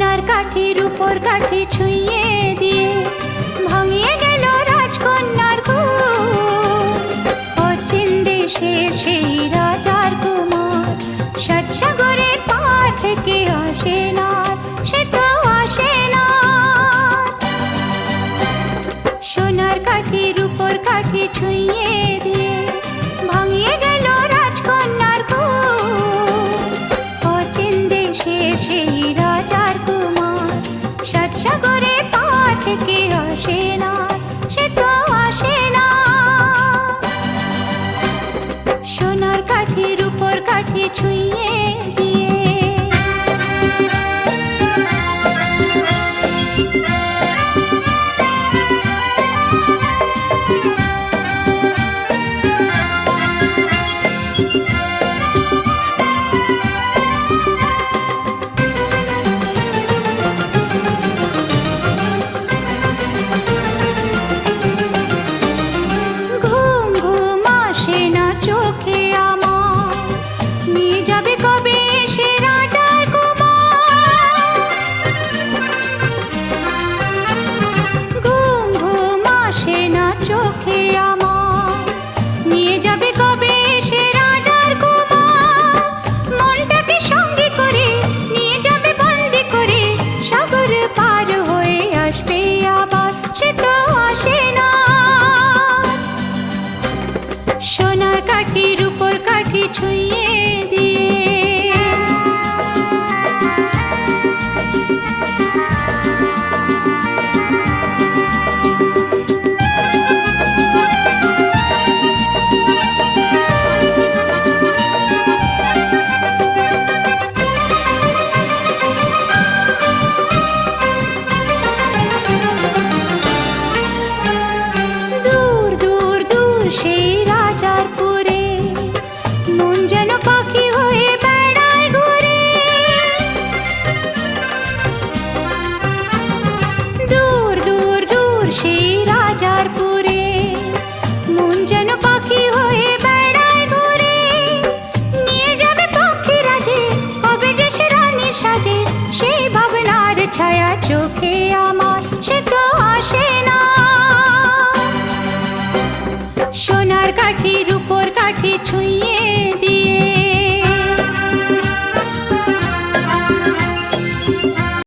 সোনার কাঠির উপর কাঠি ছুঁয়ে দিয়ে ভাঙিয়ে গেল রাজকন্যার অচিন দেশের সেই রাজার কুমার সৎসাগরে পার থেকে আসে না, সে তো আসে না। সোনার কাঠির যাবে কবে সে রাজার ঘুম ঘুম আসে না চোখে আমার। নিয়ে যাবে কবে সে রাজার কুমার? মনটাকে সঙ্গে করে নিয়ে যাবে বন্দি করে। সাগর পার হয়ে আসবে আবার, সে তো আসে না। সোনার কাঠির উপর কাঠি ছুঁয়ে পাখি হয়ে বেড়ায় ঘুরে। নিয়ে যাবে পক্ষী রাজে কবে যে ছুঁয়ে